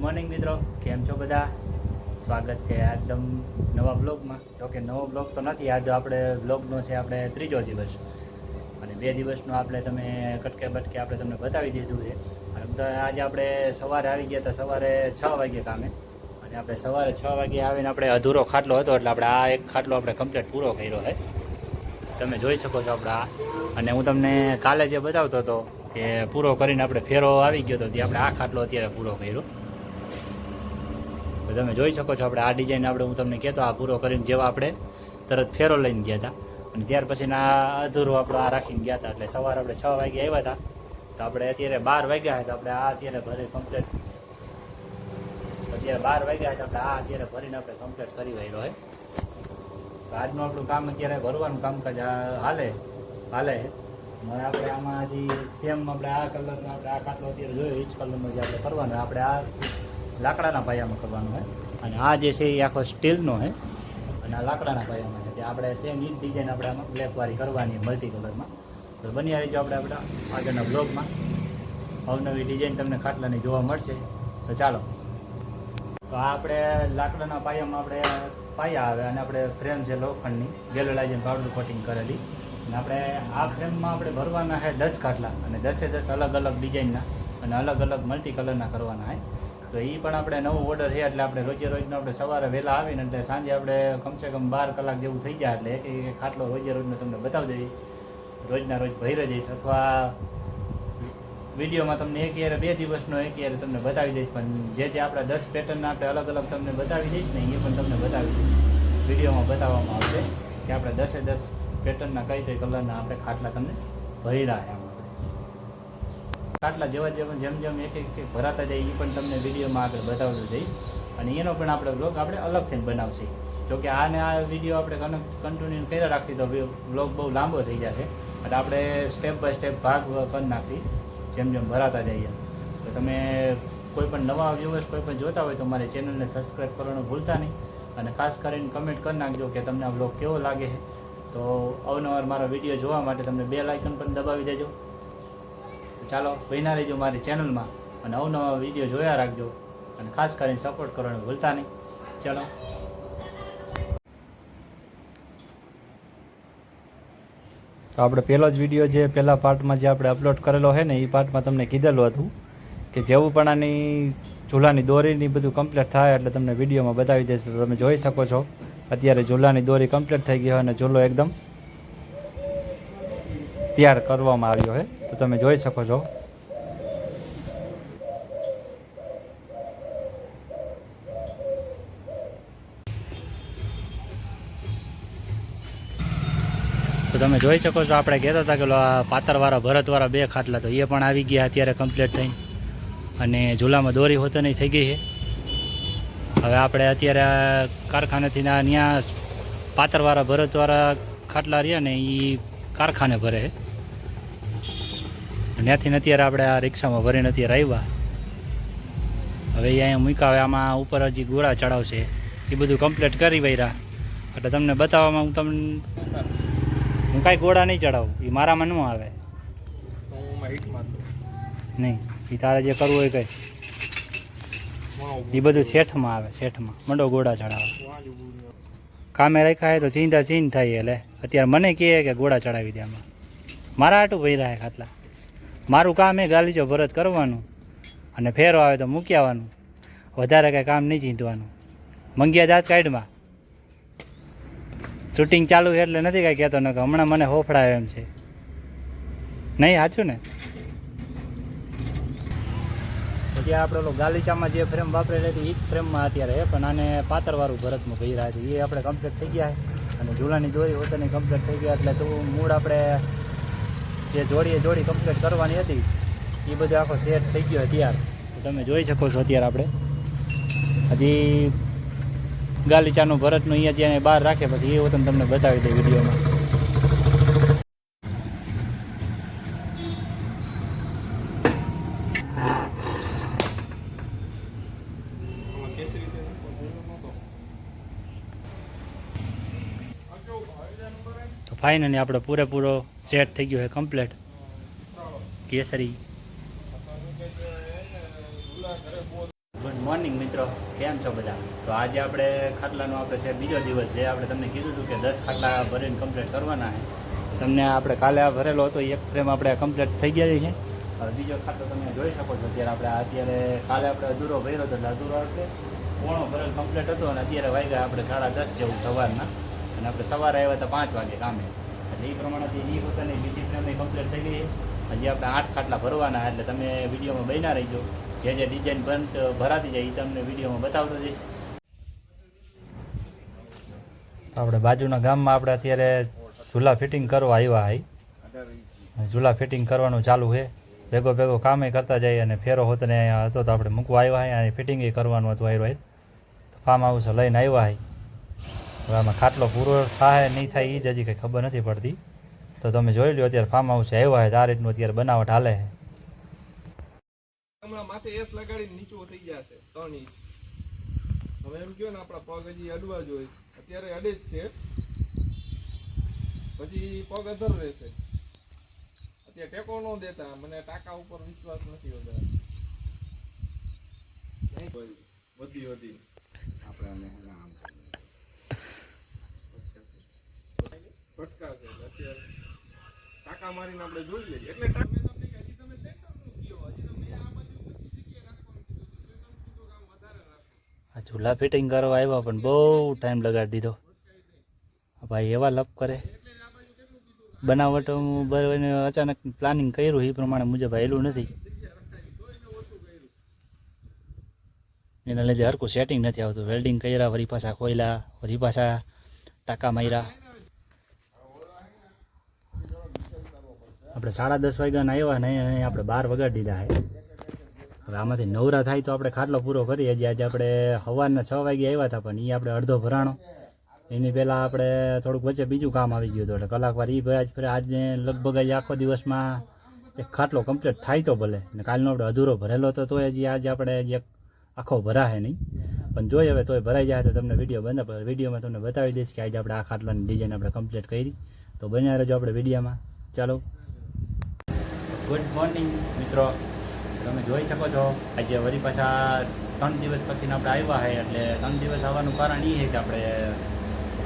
Morning મિત્રો. કેમ છો બધા? સ્વાગત છે એકદમ નવા બ્લોગમાં. જોકે નવો બ્લોગ તો નથી, આજે આપણે બ્લોગનો છે આપણે ત્રીજો દિવસ. અને બે દિવસનો આપણે તમે કટકે બટકે આપણે તમને બતાવી દીધું છે. અને આજે આપણે સવારે આવી ગયા હતા સવારે છ વાગે કામે. અને આપણે સવારે છ વાગે આવીને આપણે અધૂરો ખાટલો હતો, એટલે આપણે આ એક ખાટલો આપણે કમ્પ્લીટ પૂરો કર્યો છે. તમે જોઈ શકો છો આપણે આ. અને હું તમને કાલે જે બતાવતો હતો કે પૂરો કરીને આપણે ફેરો આવી ગયો હતો, ત્યાં આપણે આ ખાટલો અત્યારે પૂરો કર્યો. તમે જોઈ શકો છો આપણે આ ડિઝાઇન આપણે હું તમને કહેતો આ પૂરો કરીને જેવા આપણે તરત ફેરો લઈને ગયા હતા. અને ત્યાર પછી આ અધૂરો આપણે આ રાખીને ગયા હતા. એટલે સવારે આપણે છ વાગે આવ્યા હતા. તો આપણે અત્યારે બાર વાગ્યા હતા. આપણે આ અત્યારે ભરે કમ્પ્લીટ અત્યારે બાર વાગ્યા હતા. આપણે આ અત્યારે ભરીને આપણે કમ્પ્લીટ કરી વાયરો હોય આજનું આપણું કામ અત્યારે ભરવાનું કામકાજ હાલે હાલે મને આપણે આમાં હજી સેમ આપણે આ કલરનો આપણે આ કાટલો અત્યારે જોયો, એ જ કલરનો જે આપણે કરવાનો આપણે આ લાકડાના પાયામાં કરવાનું હોય. અને આ જે છે એ આખો સ્ટીલનો છે. અને આ લાકડાના પાયામાં છે. આપણે સેમ ઈ ડિઝાઇન આપણે આમાં બ્લેકવારી કરવાની મલ્ટી કલરમાં તો બની આવી આપણે આપણા આગળના બ્લોગમાં અવનવી ડિઝાઇન તમને ખાટલાની જોવા મળશે. તો ચાલો. તો આ આપણે લાકડાના પાયામાં આપણે પાયા આવે અને આપણે ફ્રેમ છે લોખંડની. ગેલોલાઇઝન પાવડર કોટિંગ કરેલી. અને આપણે આ ફ્રેમમાં આપણે ભરવાના છે દસ ખાટલા. અને દસે દસ અલગ અલગ ડિઝાઇનના અને અલગ અલગ મલ્ટી કલરના કરવાના છે. તો એ પણ આપણે નવું ઓર્ડર છે એટલે આપણે રોજે રોજનો આપણે સવારે વહેલા આવીને એટલે સાંજે આપણે કમસે કમ બાર કલાક જેવું થઈ જાય એટલે એક એક ખાટલો રોજે રોજનો તમને બતાવી દઈશ. રોજના રોજ ભરી દઈશ અથવા વિડીયોમાં તમને એક યારે બે દિવસનો એક યારે તમને બતાવી દઈશ. પણ જે જે આપણા દસ પેટર્ન આપણે અલગ અલગ તમને બતાવી દઈશ ને એ પણ તમને બતાવી દઈશ. વિડીયોમાં બતાવવામાં આવશે કે આપણે દસે દસ પેટર્નના કઈ કઈ કલરના આપણે ખાટલા તમને ભરી રહ્યા ખાટલા જેવા જેવા, જેમ જેમ એક એક ભરાતા જાય એ પણ તમને વિડીયોમાં આગળ બતાવતું જઈશ. અને એનો પણ આપણે બ્લોગ આપણે અલગ થઈને બનાવશે. જોકે આને આ વીડિયો આપણે કન્ટિન્યુ કર્યા રાખીએ તો બ્લોગ બહુ લાંબો થઈ જશે. એટલે આપણે સ્ટેપ બાય સ્ટેપ ભાગ કરી નાખશી. જેમ જેમ ભરાતા જઈએ. તો તમે કોઈ પણ નવા વ્યૂવર્સ કોઈ પણ જોતા હોય તો મારી ચેનલને સબસ્ક્રાઈબ કરવાનું ભૂલતા નહીં. અને ખાસ કરીને કમેન્ટ કરી નાખજો કે તમને આ બ્લોગ કેવો લાગે છે. તો અવનવાર મારા વીડિયો જોવા માટે તમને બે લાઇકન પણ દબાવી દેજો. ચાલો, બન્યા રહેજો મારી ચેનલમાં અને અવનવા વીડિયો જોયા રાખજો અને ખાસ કરીને સપોર્ટ કરવાનું ભૂલતા નહીં. ચાલો. તો આપણે પહેલો જ વીડિયો જે પહેલા પાર્ટમાં જે આપણે અપલોડ કરેલો છે ને, એ પાર્ટમાં તમને કીધેલું હતું કે જેવું પણ આની ઝૂલાની દોરીની બધું કમ્પ્લીટ થાય એટલે તમને વિડીયોમાં બતાવી દઈશ. તમે જોઈ શકો છો, અત્યારે ઝૂલાની દોરી કમ્પ્લીટ થઈ ગઈ હોય અને ઝૂલો એકદમ તૈયાર કરવામાં આવ્યો છે. તો તમે જોઈ શકો છો. તો તમે જોઈ શકો છો, આપણે કહેતા હતા કે પાતરવાળા, ભરતવાળા બે ખાટલા, તો એ પણ આવી ગયા અત્યારે કમ્પ્લીટ થઈને. અને ઝૂલામાં દોરી હોતો નહીં, થઈ ગઈ છે. હવે આપણે અત્યારે આ કારખાનેથી ત્યાં પાતરવાળા, ભરતવાળા ખાટલા રહ્યા ને એ કારખાને ભરે છે. ત્યાંથી અત્યારે આપણે આ રિક્ષામાં ભરીને અત્યારે આવ્યા. હવે અહીંયા મૂક્યા, હવે આમાં ઉપર હજી ગોળા ચડાવશે. એ બધું કમ્પ્લીટ કરી વૈરા. એટલે તમને બતાવવામાં હું તમને હું કાંઈ ગોળા નહીં ચડાવું. એ મારામાં ન આવે. નહીં. એ તારે જે કરવું હોય કંઈ. એ બધું શેઠમાં આવે, શેઠમાં. મંડો ગોળા ચડાવે. કામે રાખ્યા હોય તો ચિંતા ચીન થાય, એટલે. અત્યારે મને કહે કે ગોળા ચડાવી દે આમાં. મારા આટું ભરી રહ્યા ખાટલા. મારું કામ એ ગાલીચો ભરત કરવાનું અને ફેરો આવે તો મૂકી આવવાનું. વધારે કાંઈ કામ નહીં ચીંધવાનું. મંગ્યા જાત કાઢમાં. શૂટિંગ ચાલુ છે એટલે નથી કાંઈ કહેતો ન કે હમણાં મને હોફડાય એમ છે. નહીં, સાચું ને? પછી આપણે ઓલો ગાલીચામાં જે ફ્રેમ વાપરેલી હતી એ જ ફ્રેમમાં અત્યારે છે, પણ આને પાતરવાળું ભરતમાં કહી રહ્યા છે. એ આપણે કમ્પ્લીટ થઈ ગયા છે. અને ઝૂલાની દોરી હોતની કમ્પ્લીટ થઈ ગયા એટલે તો મૂળ આપણે જે જોડીએ જોડી કમ્પ્લીટ કરવાની હતી, એ બધું આખો સેટ થઈ ગયો અત્યાર. તમે જોઈ શકો છો અત્યારે આપણે. હજી ગાલીચાનું ભરતનું અહીંયા જ્યાં બહાર રાખે, પછી એ હું તમને બતાવી દે વિડીયોમાં. ફાઇનલી આપણે પૂરેપૂરો સેટ થઈ ગયો છે કમ્પ્લીટ કેસરી. ગુડ મોર્નિંગ મિત્રો, કેમ છો બધા? તો આજે આપણે ખાટલાનો આપણે છે બીજો દિવસ છે. આપણે તમને કીધું હતું કે દસ ખાટલા ભરીને કમ્પ્લીટ કરવાના છે. તમને આપણે કાલે આ ભરેલો હતો, એક ફ્રેમ આપણે કમ્પ્લીટ થઈ ગયા છે. હવે બીજો ખાટલો તમે જોઈ શકો છો. અત્યારે આપણે અત્યારે કાલે આપણે અધૂરો ભર્યો હતો, એટલે અધૂરો પોણો ભરેલ કમ્પ્લીટ હતો અને અત્યારે વાગ્યા આપણે સાડા દસ જેવું સવારના. અને આપણે સવારે આવ્યા હતા પાંચ વાગે કામે. એટલે એ પ્રમાણેથી એ પોતાની બીજી ફ્રેમ કમ્પ્લીટ થઈ ગઈ. હજી આપણે આઠ ખાટલા ભરવાના, એટલે તમે વિડીયોમાં બન્યા રહીજો. જે જે ડિઝાઇન બંધ ભરાતી જાય એ તમને વિડીયોમાં બતાવતો જઈશ. આપણે બાજુના ગામમાં આપણે અત્યારે ઝૂલા ફિટિંગ કરવા આવ્યા હાઈ ઝૂલા ફિટિંગ કરવાનું ચાલુ છે. ભેગો ભેગો કામે કરતા જઈએ અને ફેરો હોત ને અહીંયા હતો તો આપણે મૂકવા આવ્યા હોય. અને ફિટિંગ કરવાનું હતું આવ્યો તો ફાર્મ હાઉસ લઈને આવ્યા હાઈ હવે આમાં ખાટલો પૂરો થાય નહીં થાય એ જ હજી કંઈ ખબર નથી પડતી. તો તમે જોઈ લો અત્યારે ફાર્મ હાઉસ આવ્યા હોય આ રીતનું અત્યારે બનાવટ હાલે છે. હમણાં માથે એસ લગાડીને નીચું થઈ ગયા છે ત્રણ ઇંચ. હવે એમ કહો ને આપણા પગ હજી અડવા જોઈએ. અત્યારે અડે જ છે. પછી પગ અધર રહેશે. અત્યારે ટેકો ન દેતા મને ટાકા ઉપર વિશ્વાસ નથી વધારે. વધી વધી. આપણે ભટકાશે અત્યારે ટાકા મારીને આપણે જોઈ લઈએ. એટલે ટાકા તમને કે હજી તમે center નું કયો? હજી તમે આ બાજુ ઊંચી જગ્યાએ રાખવાનું કીધું તો center નું કીધું કે આમ વધારે રાખો આ ચૂલા ફિટિંગ કરવા આવ્યા પણ બહુ ટાઈમ લગાડી દીધો. ભાઈ એવા લપ કરે. બનાવટ બરાબર અચાનક પ્લાનિંગ કર્યું એ પ્રમાણે મુજબ આવેલું નથી. એના લીધે હરકું સેટિંગ નથી આવતું. વેલ્ડિંગ કર્યા વરી પાછા ખોયલા વરી પાછા ટાંકા માર્યા. આપણે સાડા દસ વાગ્યાના આવ્યા ને અહીં આપણે બાર વગાડી દીધા છે. હવે આમાંથી નવરા થાય તો આપણે ખાટલો પૂરો કરીએ. જે આજે આપણે સવારના છ વાગે આવ્યા હતા, પણ એ આપણે અડધો ભરાણો. એની પહેલાં આપણે થોડુંક વચ્ચે બીજું કામ આવી ગયું હતું, એટલે કલાકવાર એ ભાઈ ફરે આજને લગભગ આજે આખો દિવસમાં એક ખાટલો કમ્પ્લીટ થાય તો ભલે. ને કાલનો આપણે અધૂરો ભરેલો હતો તો હજી આજે આપણે હજી આખો ભરાશે નહીં. પણ જોઈએ હવે તોય ભરાઈ જાય તો તમને વીડિયો બંધ વિડીયોમાં તમને બતાવી દઈશ કે આજે આપણે આ ખાટલાની ડિઝાઇન આપણે કમ્પ્લીટ કરી. તો બન્યા રહેજો આપણે વિડીયોમાં. ચાલો. ગુડ મોર્નિંગ મિત્રો. તમે જોઈ શકો છો, આજે વળી પાછા ત્રણ દિવસ પછી આપણે આવ્યા છે એટલે ત્રણ દિવસ આવવાનું કારણ એ છે કે આપણે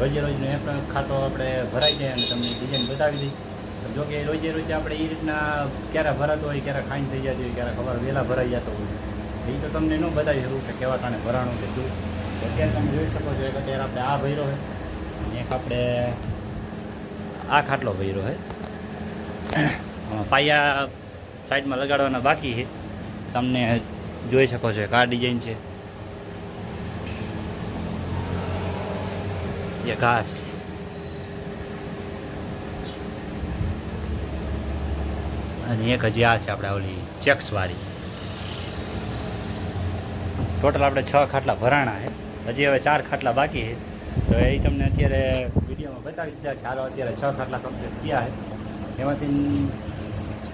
રોજે રોજનો એ પણ ખાતો આપણે ભરાઈ જાય અને તમને ડિઝાઇન બતાવી દઈ. જો કે રોજે રોજે આપણે એ રીતના ક્યારે ભરાતો હોય, ક્યારે ખાઈન થઈ જતી હોય, ક્યારે ખબર વહેલા ભરાઈ જતો હોય. એ તો તમને ન બતાવી શકું કે કેવા ટાણે ભરાણું કે શું. અત્યારે તમે જોઈ શકો છો એક અત્યારે આપણે આ ભર્યો હોય અને એક આપણે આ ખાટલો ભર્યો આમાં પાયા સાઈડમાં લગાડવાના બાકી છે. તમને જોઈ શકો છો કાર ડિઝાઇન છે. એક આ છે. અને એક હજી આ છે આપણે ઓલી ચેક્સ વાળી. ટોટલ આપણે છ ખાટલા ભરાણા છે. હજી હવે ચાર ખાટલા બાકી છે. તો એ તમને અત્યારે વિડીયોમાં બતાવી દીધા કે હાલો અત્યારે છ ખાટલા કમ્પ્લીટ થયા છે. એમાંથી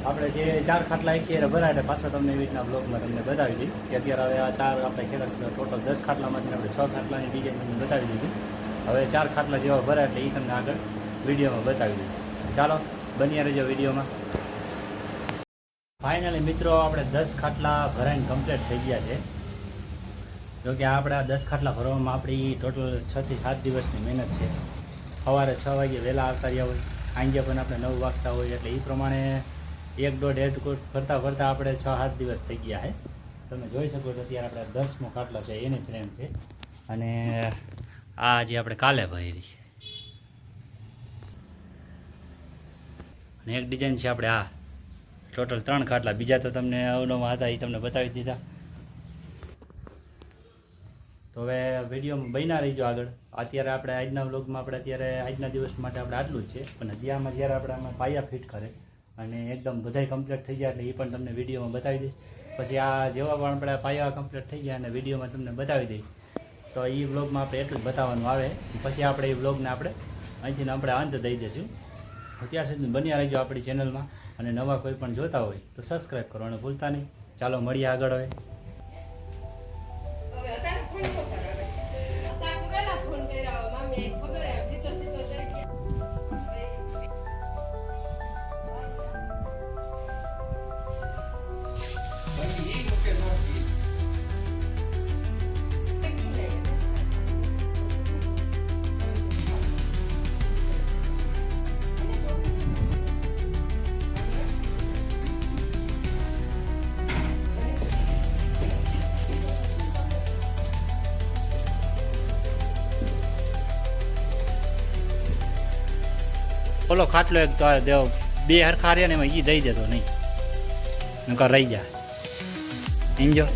આપણે જે ચાર ખાટલા એક ભરાય એટલે પાછો તમને એવી રીતના બ્લોગમાં તમને બતાવી દઈ કે અત્યારે હવે આ ચાર આપણે ખેડા ટોટલ દસ ખાટલામાંથી આપણે છ ખાટલાની ડિઝાઇન તમને બતાવી દીધી. હવે ચાર ખાટલા જેવા ભરાય એટલે એ તમને આગળ વિડીયોમાં બતાવી દઈશ. ચાલો, બન્યા રહેજો વિડીયોમાં. ફાઇનલી મિત્રો, આપણે દસ ખાટલા ભરાઈને કમ્પ્લીટ થઈ ગયા છે. જો કે આપણે આ દસ ખાટલા ભરવામાં આપણી ટોટલ છથી સાત દિવસની મહેનત છે. સવારે છ વાગે વહેલા આવતા રહ્યા હોય આંજે પણ આપણે નવ વાગતા હોય એટલે એ પ્રમાણે એક દોઢ એડ કોટ ફરતા ફરતા આપણે છ, સાત દિવસ થઈ ગયા છે તમે જોઈ શકો છો અત્યારે આપણે દસમો ખાટલો છે, એની ફ્રેમ છે. અને આ જે આપણે કાલે ભરી અને એક ડિઝાઇન છે આપણે આ. ટોટલ ત્રણ ખાટલા. બીજા તો તમને અવનવા હતા એ તમને બતાવી દીધા. તો હવે વિડીયોમાં બન્યા રહીજો આગળ. અત્યારે આપણે આજના વ્લોગમાં આપણે અત્યારે આજના દિવસ માટે આપણે આટલું જ છે. પણ હજી આમાં જ્યારે આપણે આમાં પાયા ફિટ કરે અને એકદમ બધાય કમ્પ્લીટ થઈ જાય એટલે એ પણ તમને વિડીયોમાં બતાવી દઈશ. પછી આ જેવા પણ આપણે પાયા કમ્પ્લીટ થઈ ગયા અને વિડીયોમાં તમને બતાવી દઈશ. તો એ વ્લોગમાં આપણે એટલું જ બતાવવાનું આવે. પછી આપણે એ વ્લોગને આપણે અહીંથી આપણે અંત દઈ દઈશું. અત્યાર સુધી બન્યા રહેજો આપણી ચેનલમાં અને નવા કોઈ પણ જોતા હોય તો સબસ્ક્રાઈબ કરવાનું ભૂલતા નહીં. ચાલો મળીએ આગળ હવે. ખુલ્લો ખાટલો એક તો બે હરખા રહ્યા ને એમાં ઈ દઈ દેતો નહીં. નકર રહી જાય. સમજો